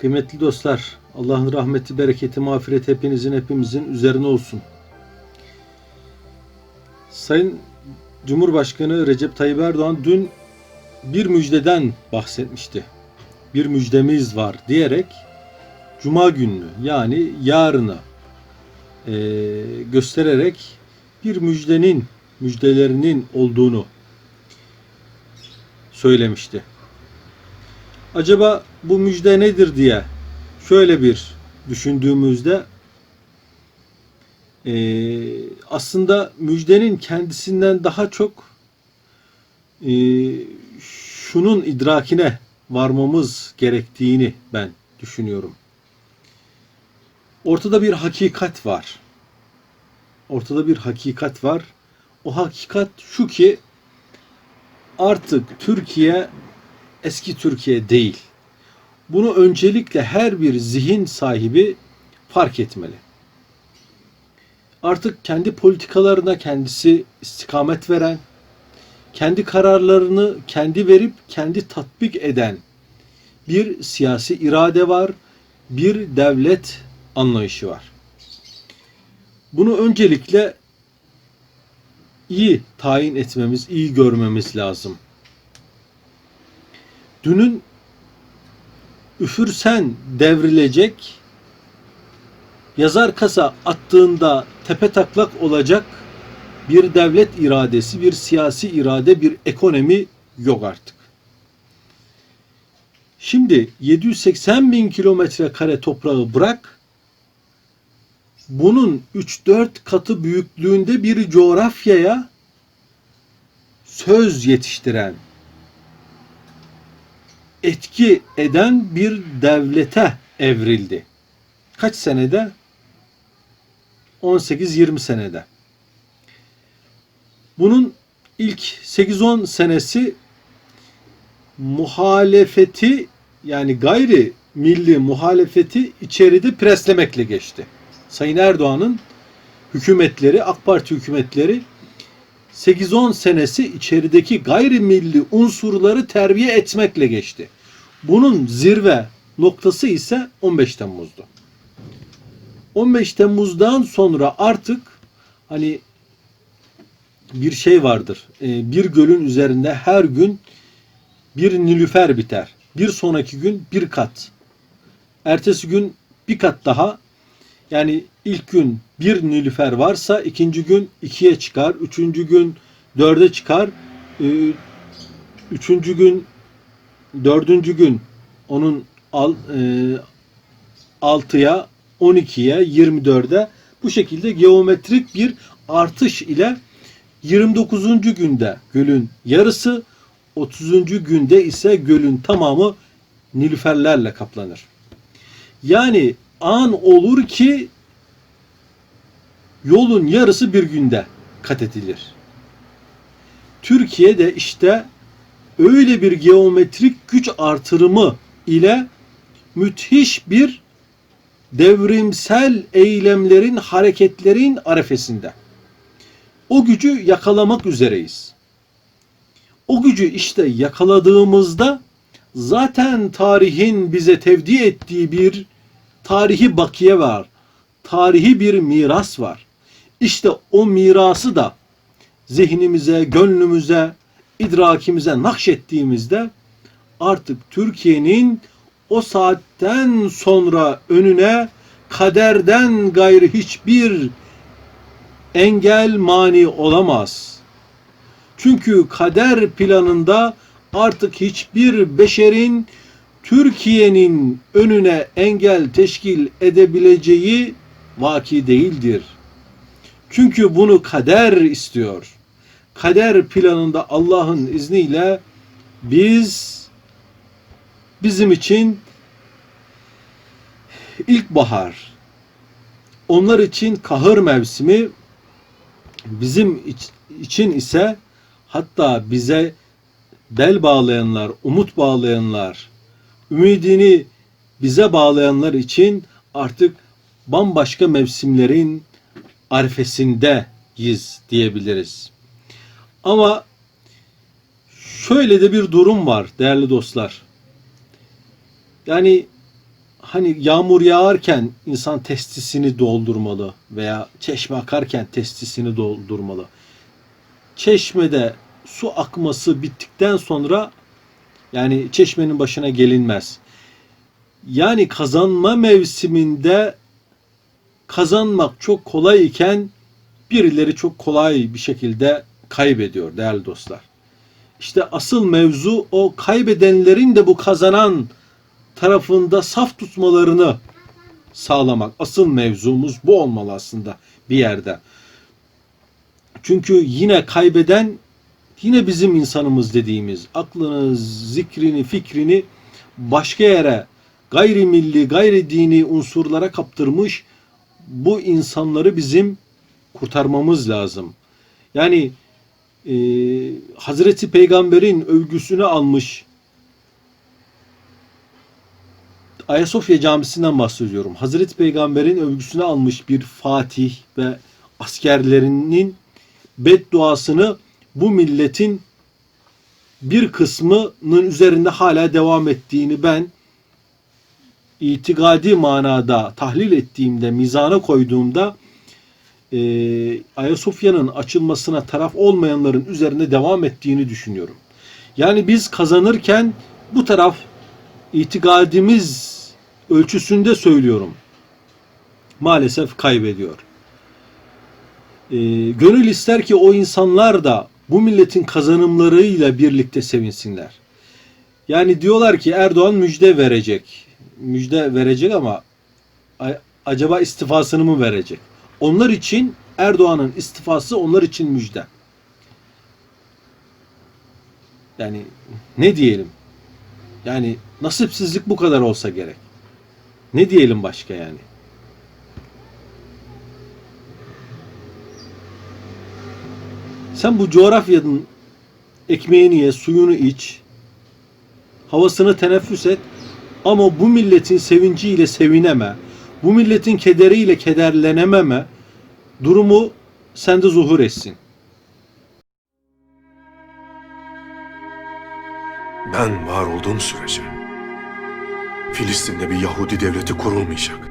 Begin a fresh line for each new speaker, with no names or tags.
Kıymetli dostlar, Allah'ın rahmeti, bereketi, mağfireti hepinizin, hepimizin üzerine olsun. Sayın Cumhurbaşkanı Recep Tayyip Erdoğan dün bir müjdeden bahsetmişti. Bir müjdemiz var diyerek Cuma gününü yani yarını eee, göstererek bir müjdenin, müjdelerinin olduğunu söylemişti. Acaba bu müjde nedir diye şöyle bir düşündüğümüzde eee, aslında müjdenin kendisinden daha çok eee, şunun idrakine varmamız gerektiğini ben düşünüyorum. Ortada bir hakikat var. Ortada bir hakikat var. O hakikat şu ki artık Türkiye eski Türkiye değil. Bunu öncelikle her bir zihin sahibi fark etmeli. Artık kendi politikalarına kendisi istikamet veren, kendi kararlarını kendi verip kendi tatbik eden bir siyasi irade var, bir devlet anlayışı var. Bunu öncelikle iyi tayin etmemiz, iyi görmemiz lazım. Dünün üfürsen devrilecek, yazar kasa attığında tepe taklak olacak bir devlet iradesi, bir siyasi irade, bir ekonomi yok artık. Şimdi 780 bin kilometre kare toprağı bırak, bunun 3-4 katı büyüklüğünde bir coğrafyaya söz yetiştiren, etki eden bir devlete evrildi. Kaç senede? 18-20 senede. Bunun ilk 8-10 senesi muhalefeti yani gayri milli muhalefeti içeride preslemekle geçti. Sayın Erdoğan'ın hükümetleri, AK Parti hükümetleri 8-10 senesi içerideki gayrimilli unsurları terbiye etmekle geçti. Bunun zirve noktası ise 15 Temmuz'du. 15 Temmuz'dan sonra artık hani bir şey vardır. Ee, Bir gölün üzerinde her gün bir nilüfer biter. Bir sonraki gün bir kat. Ertesi gün bir kat daha. Yani ilk gün bir nilüfer varsa ikinci gün ikiye çıkar. Üçüncü gün dörde çıkar. Ee, Üçüncü gün dördüncü gün onun al, e, 6'ya 12'ye 24'e bu şekilde geometrik bir artış ile 29. günde gölün yarısı 30. günde ise gölün tamamı nilüferlerle kaplanır. Yani an olur ki yolun yarısı bir günde kat edilir. Türkiye'de işte öyle bir geometrik güç artırımı ile müthiş bir devrimsel eylemlerin, hareketlerin arefesinde. O gücü yakalamak üzereyiz. O gücü işte yakaladığımızda zaten tarihin bize tevdi ettiği bir tarihi bakiye var. Tarihi bir miras var. İşte o mirası da zihnimize, gönlümüze, idrakimize nakşettiğimizde artık Türkiye'nin o saatten sonra önüne kaderden gayrı hiçbir engel mani olamaz. Çünkü kader planında artık hiçbir beşerin Türkiye'nin önüne engel teşkil edebileceği vaki değildir. Çünkü bunu kader istiyor. Kader planında Allah'ın izniyle biz bizim için ilkbahar, onlar için kahır mevsimi, bizim için ise hatta bize bel bağlayanlar, umut bağlayanlar, ümidini bize bağlayanlar için artık bambaşka mevsimlerin arifesindeyiz diyebiliriz. Ama şöyle de bir durum var değerli dostlar. Yani hani yağmur yağarken insan testisini doldurmalı veya çeşme akarken testisini doldurmalı. Çeşmede su akması bittikten sonra yani çeşmenin başına gelinmez. Yani kazanma mevsiminde kazanmak çok kolay iken birileri çok kolay bir şekilde kaybediyor değerli dostlar. İşte asıl mevzu o kaybedenlerin de bu kazanan tarafında saf tutmalarını sağlamak. Asıl mevzumuz bu olmalı aslında bir yerde. Çünkü yine kaybeden yine bizim insanımız dediğimiz aklını, zikrini, fikrini başka yere gayrimilli, gayri dini unsurlara kaptırmış bu insanları bizim kurtarmamız lazım. Yani e, Hazreti Peygamber'in övgüsünü almış Ayasofya Camisi'nden bahsediyorum. Hazreti Peygamber'in övgüsünü almış bir fatih ve askerlerinin bedduasını bu milletin bir kısmının üzerinde hala devam ettiğini ben itikadi manada tahlil ettiğimde, mizana koyduğumda e, Ayasofya'nın açılmasına taraf olmayanların üzerinde devam ettiğini düşünüyorum. Yani biz kazanırken bu taraf itikadimiz ölçüsünde söylüyorum. Maalesef kaybediyor. E, gönül ister ki o insanlar da bu milletin kazanımlarıyla birlikte sevinsinler. Yani diyorlar ki Erdoğan müjde verecek. Müjde verecek ama acaba istifasını mı verecek? Onlar için Erdoğan'ın istifası onlar için müjde. Yani ne diyelim? Yani nasipsizlik bu kadar olsa gerek. Ne diyelim başka yani? Sen bu coğrafyanın ekmeğini ye, suyunu iç, havasını teneffüs et ama bu milletin sevinciyle sevineme, bu milletin kederiyle kederlenememe durumu sende zuhur etsin.
Ben var olduğum sürece Filistin'de bir Yahudi devleti kurulmayacak.